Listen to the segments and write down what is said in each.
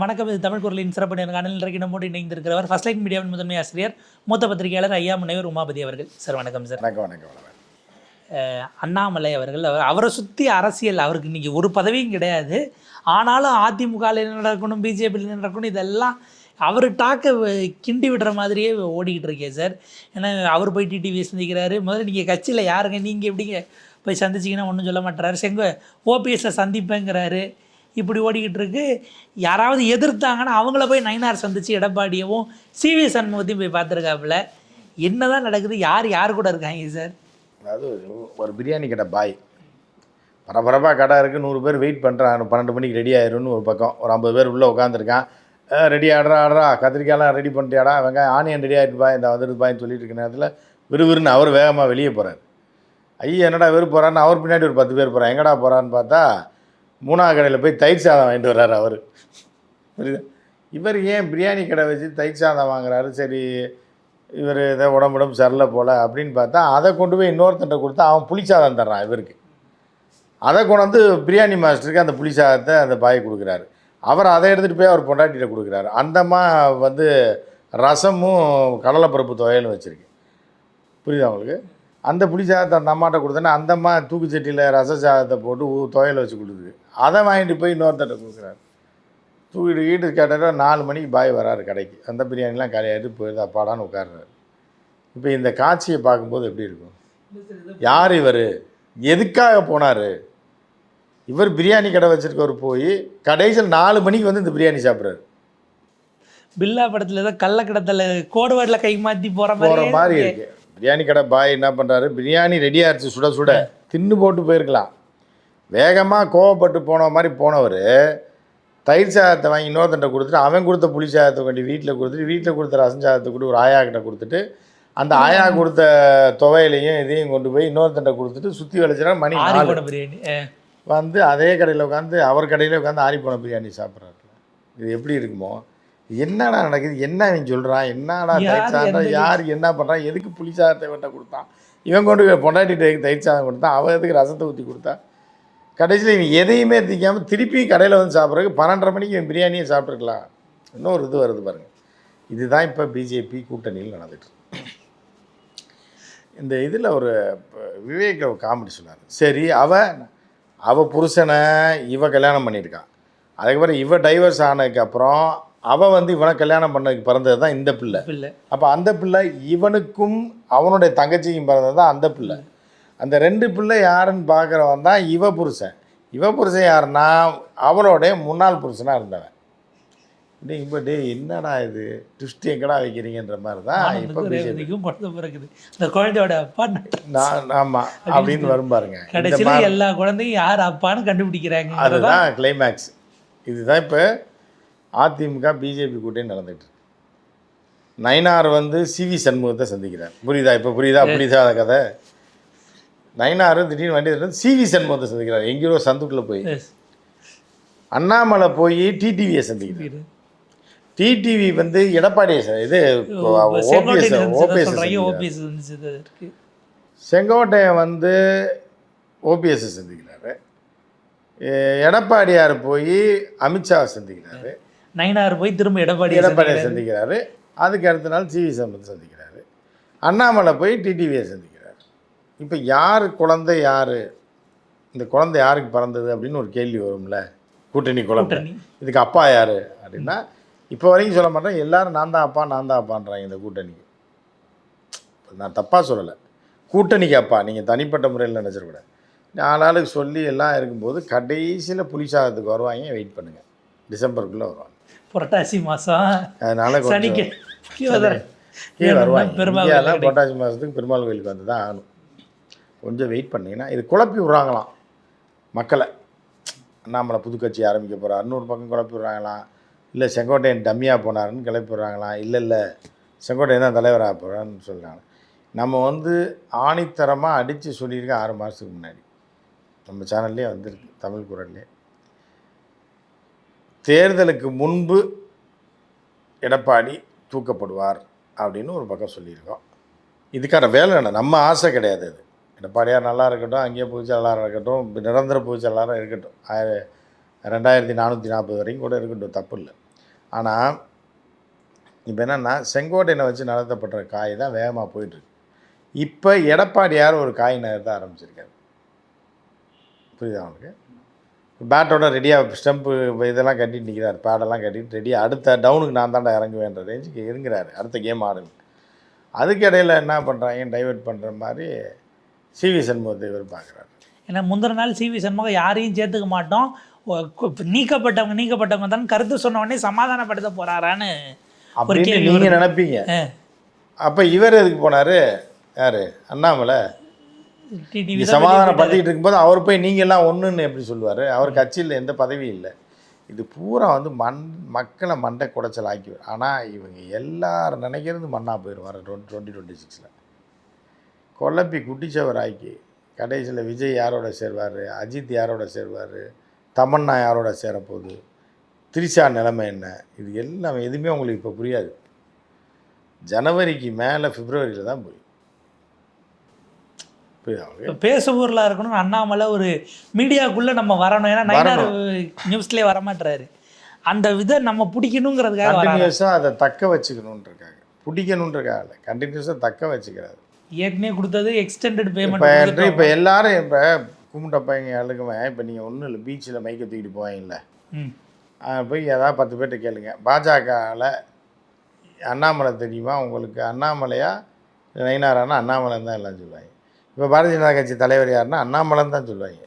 வணக்கம் இது தமிழ் குரலின் சிறப்பு நேர்காணல் இன்றைக்கு நம்மோடு இணைந்திருக்கிறவர் ஃபர்ஸ்ட் லைன் மீடியாவின் முதன்மை ஆசிரியர் மூத்த பத்திரிகையாளர் ஐயா முனைவர் உமாபதி அவர்கள். சார் வணக்கம் சார் வணக்கம் வணக்கம் அண்ணாமலை அவர்கள் அவர் அவரை சுற்றி அரசியல் அவருக்கு இன்றைக்கி ஒரு பதவியும் கிடையாது. ஆனாலும் அதிமுகவில் என்ன நடக்கணும் பிஜேபியில் என்ன நடக்கணும் இதெல்லாம் அவர் டாக்க கிண்டி விடுற மாதிரியே ஓடிக்கிட்டு இருக்கே சார் ஏன்னா அவர் போய் டிடிவி சந்திக்கிறாரு. முதல்ல நீங்கள் கட்சியில் யாருங்க? நீங்கள் எப்படிங்க போய் சந்திச்சிங்கன்னா ஒன்றும் சொல்ல மாட்டுறாரு செங்க ஓபிஎஸ்ஸை சந்திப்பேங்கிறாரு. இப்படி ஓடிக்கிட்டு இருக்கு. யாராவது எதிர்த்தாங்கன்னா அவங்கள போய் நயினார் சந்தித்து எடப்பாடியவும் சிவி சண்முகத்தையும் போய் பார்த்துருக்காப்புல. என்னதான் நடக்குது? யார் யார் கூட இருக்காங்க சார்? அதாவது ஒரு- ஒரு பிரியாணி கடை பாய். பரபரப்பாக கடை இருக்குது நூறு பேர் வெயிட் பண்ணுறான் பன்னெண்டு மணிக்கு ரெடி ஆயிரும்னு ஒரு பக்கம். ஒரு ஐம்பது பேர் உள்ளே உட்காந்துருக்கான் ரெடி ஆடுறா ஆடுறா. கத்திரிக்காயெல்லாம் ரெடி பண்ணிட்டியாடா. வெங்காயம் ஆனியன் ரெடி ஆகிட்டு பாய். இந்த வந்துட்டு சொல்லிட்டு இருக்க நேரத்தில் விறுவிறுன்னு அவர் வேகமாக வெளியே போகிறார் ஐயா என்னடா வெறு போகிறான்னு அவர் பின்னாடி ஒரு பத்து பேர் போகிறான் எங்கடா போகிறான்னு பார்த்தா மூணாவது கடையில் போய் தயிர் சாதம் வாங்கிட்டு வர்றாரு அவர். புரியுது? இவர் ஏன் பிரியாணி கடை வச்சு தயிர் சாதம் வாங்குறாரு? சரி இவர் இதை உடம்புடம் சரியில்லை போல் அப்படின்னு பார்த்தா அதை கொண்டு போய் இன்னொருத்தன்ட்ட கொடுத்தா அவன் புளிச்சாதம் தர்றான் இவருக்கு. அதை கொண்டு வந்து பிரியாணி மாஸ்டருக்கு அந்த புளிச்சாதத்தை அந்த பாய் கொடுக்குறாரு. அவர் அதை எடுத்துகிட்டு போய் அவர் பொண்டாட்டிகிட்ட கொடுக்குறாரு. அந்தம்மா வந்து ரசமும் கடலைப்பருப்பு துவையலும் வச்சுருக்கு. புரியுதா உங்களுக்கு? அந்த புளி சாதத்தை அந்த அம்மாட்ட கொடுத்தோன்னா அந்த அம்மா தூக்குச்சட்டியில் ரச சாதத்தை போட்டு துவையலை வச்சு கொடுக்குது. அதை வாங்கிட்டு போய் இன்னொருத்தட்ட கொடுக்குறாரு. தூக்கிட்டு வீட்டு கேட்டால் நாலு மணிக்கு பாய் வராரு கடைக்கு. அந்த பிரியாணிலாம் காலியாகிட்டு போயிடுது அப்பாடான்னு உட்கார்றாரு. இப்போ இந்த காட்சியை பார்க்கும்போது எப்படி இருக்கும்? யார் இவர்? எதுக்காக போனார்? இவர் பிரியாணி கடை வச்சிருக்கவர் போய் கடைசியில் நாலு மணிக்கு வந்து இந்த பிரியாணி சாப்பிட்றாரு. பில்லா படத்துல ஏதோ கள்ளக்கடத்தல கோடுவாடில் கை மாற்றி போகிற போகிற மாதிரி மாதிரி இருக்கு. பிரியாணி கடை பாய் என்ன பண்ணுறாரு பிரியாணி ரெடியாக இருந்துச்சு சுட சுட. தின்னு போட்டு போயிருக்கலாம். வேகமாக கோவப்பட்டு போன மாதிரி போனவர் தயிர் சாதத்தை வாங்கி இன்னொருத்தன்ட்ட கொடுத்துட்டு அவன் கொடுத்த புளி சாதத்தை கொண்டு வீட்டில் கொடுத்துட்டு வீட்டில் கொடுத்த ரசம் சாதத்தை கூட ஒரு ஆயா கிட்ட கொடுத்துட்டு அந்த ஆயா கொடுத்த துவையிலையும் இதையும் கொண்டு போய் இன்னொருத்தன்ட்ட கொடுத்துட்டு சுற்றி வளைச்சினா மணி பிரியாணி. வந்து அதே கடையில் உட்காந்து அவர் கடையில் உட்காந்து ஆறி போன பிரியாணி சாப்பிட்றாரு. இது எப்படி இருக்குமோ? என்னடா நடக்குது? என்ன அவன் சொல்கிறான் என்னடா யார் தயிர் சாதம் யார் என்ன பண்ணுறான் எதுக்கு புளி சாதத்தை இவன்ட்ட கொடுத்தான்? இவன் கொண்டு பொண்டாட்டி தயிர் சாதம் கொடுத்தான். அவன் எதுக்கு ரசத்தை ஊற்றி கொடுத்தா? கடைசியில் இவன் எதையுமே திக்காமல் திருப்பி கடையில் வந்து சாப்பிட்றதுக்கு பன்னெண்டரை மணிக்கு இவன் பிரியாணியை சாப்பிட்ருக்கலாம் இன்னொரு இது வருது பாருங்கள் இதுதான் இப்போ பிஜேபி கூட்டணியில் நடந்துட்டு. இந்த இதில் ஒரு விவேக் காமெடி சொன்னார். சரி அவ அவ புருஷனை இவ கல்யாணம் பண்ணியிருக்கான். அதுக்கப்புறம் இவ டைவர்ஸ் ஆனதுக்கப்புறம் அவள் வந்து இவனை கல்யாணம் பண்ணதுக்கு பிறந்தது தான் இந்த பிள்ளை. பிள்ளை. அப்போ அந்த பிள்ளை இவனுக்கும் அவனுடைய தங்கச்சிக்கும் பிறந்தது தான் அந்த பிள்ளை. அந்த ரெண்டு பிள்ளை யாருன்னு பார்க்குறவன் தான் இவ புருஷன். இவ புருஷன் யாருன்னா அவளுடைய முன்னாள் புருஷனாக இருந்தவன். டேய் இப்போ டேய் என்னடா இது? ட்விஸ்ட் எங்கடா வைக்கிறீங்கன்ற மாதிரி தான் இப்போ பிறகுது இந்த குழந்தையோட அப்பா நான் ஆமாம் அப்படின்னு வரும் பாருங்க. கடைசியில எல்லா குழந்தையும் யார் அப்பான்னு கண்டுபிடிக்கிறாங்க அதுதான் கிளைமேக்ஸ் இதுதான் இப்போ அதிமுக பிஜேபி கூட்டணி நடந்துட்டு இருக்கு. நயினார் வந்து சிவி சண்முகத்தை சந்திக்கிறார். புரியுதா? இப்போ புரியுதா? புரியுதா அந்த கதை? நயினார் திடீர்னு வண்டி எடுத்து சிவி சண்முகத்தை சந்திக்கிறார். எங்கேயோ சந்துக்குள்ளே போய். அண்ணாமலை போய் டிடிவியை சந்திக்கிறார். டிடிவி வந்து எடப்பாடியை இது ஓபிஎஸ் ஓபிஎஸ் செங்கோட்டையன் வந்து ஓபிஎஸ் சந்திக்கிறாரு. எடப்பாடியார் போய் அமித்ஷா சந்திக்கிறாரு. நயினார் போய் திரும்ப எடப்பாடி எடப்பாடியை சந்திக்கிறாரு. அதுக்கு அடுத்த நாள் சிவி சம்பத் சந்திக்கிறாரு. அண்ணாமலை போய் டிடிவியை சந்திக்கிறாரு. இப்போ யார் குழந்தை யார்? இந்த குழந்தை யாருக்கு பிறந்தது அப்படின்னு ஒரு கேள்வி வரும்ல? கூட்டணி குழந்தை. இதுக்கு அப்பா யார் அப்படின்னா இப்போ வரைக்கும் சொல்ல மாட்டேன் எல்லாரும் நான் தான் அப்பா நான் தான் அப்பான்றாங்க இந்த கூட்டணிக்கு நான் தப்பாக சொல்லலை. கூட்டணிக்கு அப்பா நீங்கள் தனிப்பட்ட முறையில் நினச்சிடக்கூடாது நாலாளுக்கு சொல்லி எல்லாம் இருக்கும்போது கடைசியில் புலிசாதத்துக்கு வருவாங்க வெயிட் பண்ணுங்கள் டிசம்பருக்குள்ளே வருவாங்க. புரட்டாசி மாசம். அதனால சனிக்கு கீழே வருவாங்க பெருமாள் புரட்டாசி மாதத்துக்கு பெருமாள் கோயிலுக்கு வந்து தான் ஆகணும். கொஞ்சம் வெயிட் பண்ணிங்கன்னா இது குழப்பி விட்றாங்களாம் மக்களை. அண்ணாமலை புது கட்சி ஆரம்பிக்க போகிறார் இன்னொரு பக்கம் குழப்பி விட்றாங்களாம் இல்லை செங்கோட்டையன் டம்மியாக போனாருன்னு கிளப்பி விட்றாங்களாம் இல்லை இல்லை செங்கோட்டையன் தான் தலைவராக போகிறான்னு சொல்கிறாங்க நம்ம வந்து ஆணித்தரமாக அடித்து சொல்லியிருக்கேன் ஆறு மாதத்துக்கு முன்னாடி. நம்ம சேனல்லே வந்திருக்கு தமிழ் குரல்லே. தேர்தலுக்கு முன்பு எடப்பாடி தூக்கப்படுவார் அப்படின்னு ஒரு பக்கம் சொல்லியிருக்கோம். இதுக்கான வேலை என்ன? நம்ம ஆசை கிடையாது அது. எடப்பாடியார் நல்லா இருக்கட்டும் அங்கேயே பொதுச்செயலாளராக இருக்கட்டும் நிரந்தர பொதுச்செயலாளராக இருக்கட்டும். ஆயிர ரெண்டாயிரத்தி நானூற்றி நாற்பது வரைக்கும் கூட இருக்கட்டும் தப்பு இல்லை. ஆனால் இப்போ என்னென்னா செங்கோட்டையனை வச்சு நடத்தப்பட்ட காய் தான் வேகமாக போயிட்டுருக்கு. இப்போ எடப்பாடியார் ஒரு காய் நகர்த்த ஆரம்பிச்சிருக்காரு. புரியுதா அவனுக்கு பேட்டோட ரெடியாக ஸ்டம்ப்பு இதெல்லாம் கட்டிட்டு நிற்கிறார் பேடெல்லாம் கட்டிட்டு ரெடியாக அடுத்த டவுனுக்கு நான் தாண்டா இறங்குவேன்ற ரேஞ்சுக்கு இருங்கிறாரு அடுத்த கேம் ஆடுங்க அதுக்கு இடையில என்ன பண்ணுறாங்க டைவெர்ட் பண்ணுற மாதிரி சிவி சண்முகத்தை இவர் பார்க்குறாரு. ஏன்னா முந்தின நாள் சிவி சண்முகம் யாரையும் சேர்த்துக்க மாட்டோம். நீக்கப்பட்டவங்க நீக்கப்பட்டவங்க தான் கருத்து சொன்ன உடனே சமாதானப்படுத்த போறாரான்னு ஒரு அப்படின்னு நீங்கள். நினைப்பீங்க. அப்போ இவர் எதுக்கு போனார்? யார்? அண்ணாமலை? சமாதானப்படுத்திட்டு இருக்கும்போது அவர் போய் நீங்க எல்லாம் ஒன்றுன்னு எப்படி சொல்லுவார்? அவர் கட்சியில் எந்த பதவியும் இல்லை. இது பூரா வந்து மண் மக்களை மண்டை குடைச்சல் ஆக்கி ஆனால் இவங்க எல்லாரும் நினைக்கிறது மண்ணா போயிடும் வர டுவெண்ட்டி டுவெண்ட்டி டுவெண்ட்டி சிக்ஸில். குழப்பி குட்டிச்சவர் ஆக்கி கடைசியில் விஜய் யாரோட சேர்வார்? அஜித் யாரோட சேர்வார்? தமன்னா யாரோட சேரப்போகுது? திரிஷா நிலைமை என்ன? இது எல்லாம் எதுவுமே உங்களுக்கு இப்போ புரியாது. ஜனவரிக்கு மேலே பிப்ரவரியில் தான் புரியும். புரியுதா உங்களுக்கு இப்ப பேச ஊரில் இருக்கணும்னு அண்ணாமலை ஒரு மீடியாக்குள்ளே நம்ம வரணும். ஏன்னா நைனார் நியூஸ்லேயே வரமாட்டாரு அந்த இதை நம்ம பிடிக்கணுங்கிறதுக்காக கண்டினியூஸாக அதை தக்க வச்சுக்கணுன்றக்காக பிடிக்கணுன்றக்காக இல்லை. கண்டினியூஸாக தக்க வச்சுக்கிறாரு. ஏற்கனவே கொடுத்தது எக்ஸ்டெண்டட் பேமெண்ட் இப்போ எல்லாரும் இப்போ கும்பிட்ட பையன் எழுக்குவேன் இப்போ நீங்கள் ஒன்றும் இல்லை பீச்சில் மைக்க தூக்கிட்டு போவீங்கல்ல. போய் ஏதாவது பத்து பேர்கிட்ட கேளுங்க. பாஜகவில் அண்ணாமலை தெரியுமா உங்களுக்கு? அண்ணாமலையா? நயினாரானா அண்ணாமலைன்னு தான் எல்லாம் சொல்லுவாங்க. இப்போ பாரதிய ஜனதா கட்சி தலைவர் யாருன்னா அண்ணாமலைன்னு தான் சொல்லுவாங்க.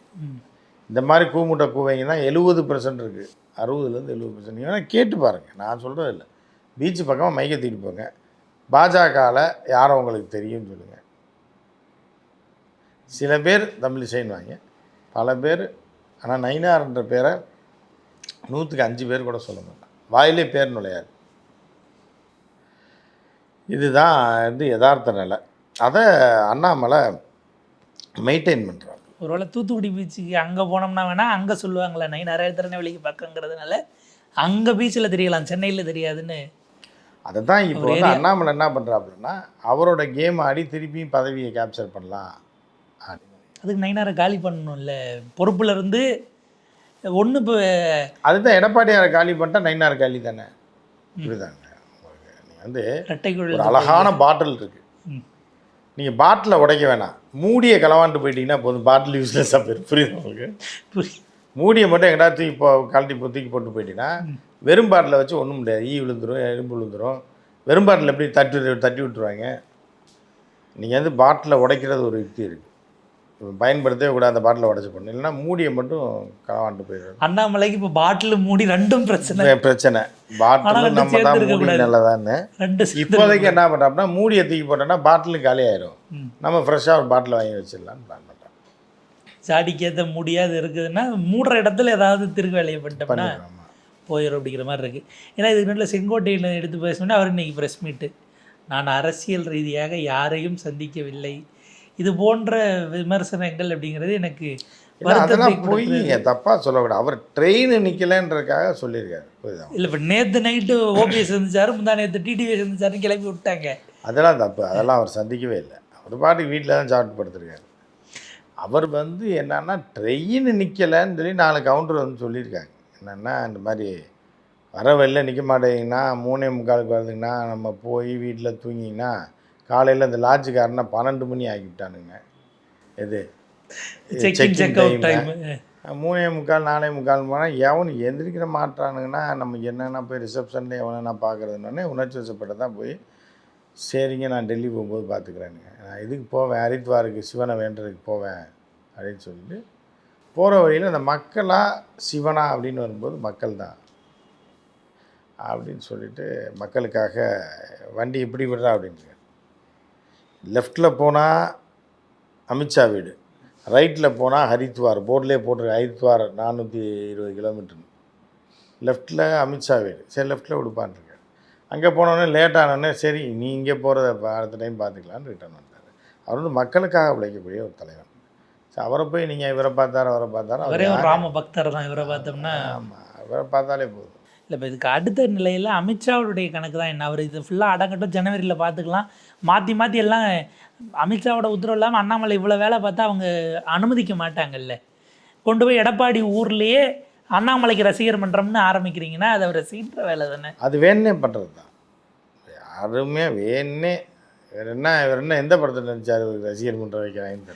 இந்த மாதிரி கூமுட்டை கூவைங்கன்னா எழுபது பர்சன்ட் இருக்குது அறுபதுலேருந்து எழுபது பர்சன்ட் வேணால் கேட்டு பாருங்கள் நான் சொல்கிறது இல்லை. பீச் பக்கமாக மைக்க தூக்கிட்டு போங்க. பாஜகவில் யாரை உங்களுக்கு தெரியும்னு சொல்லுங்கள் சில பேர் தமிழ் செய்வாங்க பல பேர் ஆனால் நைனார்ன்ற பேரை நூற்றுக்கு அஞ்சு பேர் கூட சொல்ல மாட்டான் வாயிலே பேர் நுழையாது. இதுதான் வந்து யதார்த்த நிலை. அதை அண்ணாமலை மெயின்டைன் பண்ணுறாங்க ஒருவேளை தூத்துக்குடி பீச்சுக்கு அங்கே போனோம்னா வேணால் அங்கே சொல்லுவாங்களே நை நிறைய திருநெல்வேலிக்கு பக்கங்கிறதுனால அங்கே பீச்சில் தெரியலாம் சென்னையில் தெரியாதுன்னு. அதை தான் இப்போ வந்து. அண்ணாமலை என்ன பண்ணுறாப்புலன்னா அவரோட கேம் ஆடி திருப்பியும் பதவியை கேப்சர் பண்ணலாம். அதுக்கு நைனாரை காலி பண்ணணும்ல. பொறுப்புல இருந்து ஒன்று இப்போ அதுதான் எடப்பாடியாரை காலி பண்ணிட்டா நைனார் காலி தானே? இப்படிதாங்க. நீங்கள் வந்து ஒரு அழகான பாட்டில் இருக்குது. நீங்கள் பாட்டில் உடைக்க வேணாம். மூடியை கலவாண்டு போயிட்டீங்கன்னா போதும். பாட்டில் யூஸ்லெஸ்ஸாக போயிடும். புரியுது உங்களுக்கு? புரி- மூடியை மட்டும் எங்கடா தூக்கி போ கழட்டி தூக்கி போட்டு போயிட்டீங்கன்னா வெறும் பாட்டில் வச்சு ஒன்றும் முடியாது. ஈ விழுந்துரும் எறும்பு விழுந்துடும் வெறும் பாட்டில் எப்படி தட்டி தட்டி விட்டுருவாங்க? நீங்கள் வந்து பாட்டில் உடைக்கிறது ஒரு யுக்தி இருக்குது பயன்படுத்தவே கூடாது அந்த பாட்டிலை உடச்சி பண்ணணும் இல்லைன்னா மூடியை மட்டும் களவாண்டு போயிடும். அண்ணாமலைக்கு இப்போ பாட்டில் மூடி ரெண்டும் பிரச்சனை. பிரச்சனை. பாட்டில் நம்ம தான் மூடி. நல்லதான்னு. இப்போதைக்கு என்ன பண்ணுறோம்னா மூடியை தூக்கி போட்டோம்னா பாட்டிலும் காலி ஆயிரும் ம். நம்ம ஃப்ரெஷ்ஷாக ஒரு பாட்டில் வாங்கி வச்சிடலான்னு பிளான் பண்ணுறோம் சாடிக்கேற்ற முடியாது இருக்குதுன்னா மூடுற இடத்துல ஏதாவது திருகு வேலையை பண்ணிட்டோம்னா போயிடும் அப்படிங்கிற மாதிரி இருக்குது ஏன்னா இதுக்கு நடுவில் செங்கோட்டையில் எடுத்து பேசணும்னா அவர் இன்னைக்கு ப்ரெஸ் மீட்டு நான் அரசியல் ரீதியாக யாரையும் சந்திக்கவில்லை. இது போன்ற விமர்சனங்கள் அப்படிங்கிறது எனக்கு அதெல்லாம். போய் தப்பாக சொல்லக்கூடாது. அவர் ட்ரெயின் நிற்கலன்றதுக்காக சொல்லியிருக்காரு. இல்லை இப்போ நேற்று நைட்டு ஓபிஎஸ் இருந்துச்சாரு முந்தா நேற்று டிடிவி இருந்துச்சாருன்னு கிளப்பி விட்டாங்க. அதெல்லாம் தப்பு. அதெல்லாம் அவர் சந்திக்கவே இல்லை. அவர் பாட்டுக்கு வீட்டில் தான் சாப்பிட்டு படுத்திருக்காரு. அவர் வந்து என்னன்னா ட்ரெயின் நிற்கலைன்னு சொல்லி நாலு கவுண்டர் வந்து சொல்லியிருக்காங்க. என்னென்னா இந்த மாதிரி வர வெளில நிற்க மாட்டேங்கன்னா மூணே முக்காலுக்கு வருதுங்கன்னா நம்ம போய் வீட்டில் தூங்கிங்கன்னா காலையில் இந்த லாட்ஜுக்காரனை பன்னெண்டு மணி ஆக்கிவிட்டானுங்க எது? Check in check-in check out time-ல. Time மூணே முக்கால் நாலே முக்கால் போனால் எவனு எந்திரிக்கிற மாட்டானுங்கன்னா நமக்கு என்னென்ன போய் ரிசப்ஷனில் எவனை பார்க்குறதுனே உணர்ச்சி வசப்பட்டு தான் போய் சரிங்க நான் டெல்லி போகும்போது பார்த்துக்கிறேனுங்க நான் இதுக்கு போவேன் ஹரித்வாருக்கு சிவனை வேண்டுறதுக்கு போவேன் அப்படின்னு சொல்லிட்டு போகிற வழியில் அந்த மக்களா சிவனா அப்படின்னு வரும்போது மக்கள் தான் அப்படின்னு சொல்லிட்டு மக்களுக்காக வண்டி இப்படி விடுறா அப்படின்னு லெஃப்டில் போனால் அமித்ஷா வீடு ரைட்டில் போனால் ஹரித்வார் போர்ட்லேயே போட்டிருக்கு ஹரித்வார் நானூற்றி இருபது கிலோமீட்டர் லெஃப்ட்டில் அமித்ஷா வீடு சரி லெஃப்ட்டில் விடுப்பான்ருக்காரு அங்கே போனோடனே லேட் ஆனோடனே சரி நீ இங்கே போகிறத அடுத்த டைம் பார்த்துக்கலான்னு ரிட்டர்ன் வந்தார் அவர் வந்து மக்களுக்காக உழைக்கக்கூடிய ஒரு தலைவன் சரி அவரை போய் நீங்கள் இவரை பார்த்தாரு அவரை பார்த்தாரு ஒரு ராம பக்தர் தான் இவரை பார்த்தோம்னா. ஆமாம் அவரை பார்த்தாலே போதும். இல்லை இப்போ இதுக்கு அடுத்த நிலையில் அமித்ஷாவுடைய கணக்கு தான் என்ன? அவர் இது ஃபுல்லாக அடங்கட்டும் ஜனவரியில் பார்த்துக்கலாம் மாற்றி மாற்றி எல்லாம் அமித்ஷாவோட உத்தரவு இல்லாமல் அண்ணாமலை இவ்வளோ வேலை பார்த்தா அவங்க அனுமதிக்க மாட்டாங்கல்ல. கொண்டு போய் எடப்பாடி ஊர்லேயே அண்ணாமலைக்கு ரசிகர் மன்றம்னு ஆரம்பிக்கிறீங்கன்னா அது அவர் சீன்ற வேலை தானே? அது வேணுனே பண்ணுறது தான். யாருமே வேணுனே வேற என்ன இவர் என்ன எந்த படத்தில் நினச்சார் ரசிகர் மன்றம் வைக்கிறாங்கன்னு.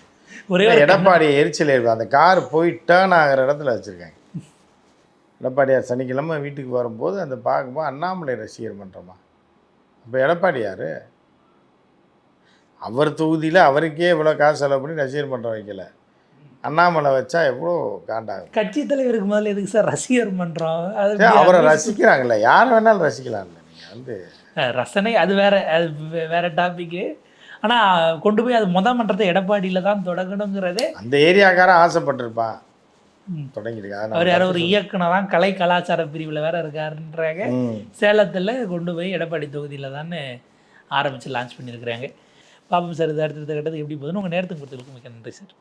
ஒரே எடப்பாடி எரிச்சல் ஏற்படும் அந்த கார் போய் டேர்ன் ஆகிற இடத்துல வச்சுருக்காங்க. எடப்பாடியார் சனிக்கிழமை வீட்டுக்கு வரும்போது அந்த பார்க்கும்போது அண்ணாமலை ரசிகர் மன்றமா? அப்போ எடப்பாடி யார் அவர் தொகுதியில் அவருக்கே இவ்வளோ காசு செலவு பண்ணி ரசிகர் மன்றம் வைக்கல. அண்ணாமலை வச்சா எவ்வளோ காண்டாகும்? கட்சி தலைவருக்கு முதல்ல எதுக்கு சார் ரசிகர் மன்றம்? அது அவரை ரசிக்கிறாங்கல்ல யார் வேணாலும் ரசிக்கலாம்ல நீங்கள் வந்து. ரசனை அது வேற அது வேற டாபிக்கு ஆனா கொண்டு போய் அது முத மன்றத்தை எடப்பாடியில தான் தொடங்கணுங்கிறதே அந்த ஏரியாக்காரன் ஆசைப்பட்டிருப்பான். அவர் யாரோ ஒரு இயக்குனராம் கலை கலாச்சார பிரிவுல வேற இருக்காருன்றாங்க. சேலத்துல கொண்டு போய் எடப்பாடி தொகுதியில தான் ஆரம்பிச்சு லான்ச் பண்ணியிருக்கிறாங்க. பாப்போம் சார் இது அடுத்தடுத்த கட்டத்துக்கு எப்படி போகுதுன்னு உங்க நேரத்துக்கு கொடுத்ததுக்கு மிக்க நன்றி சார்.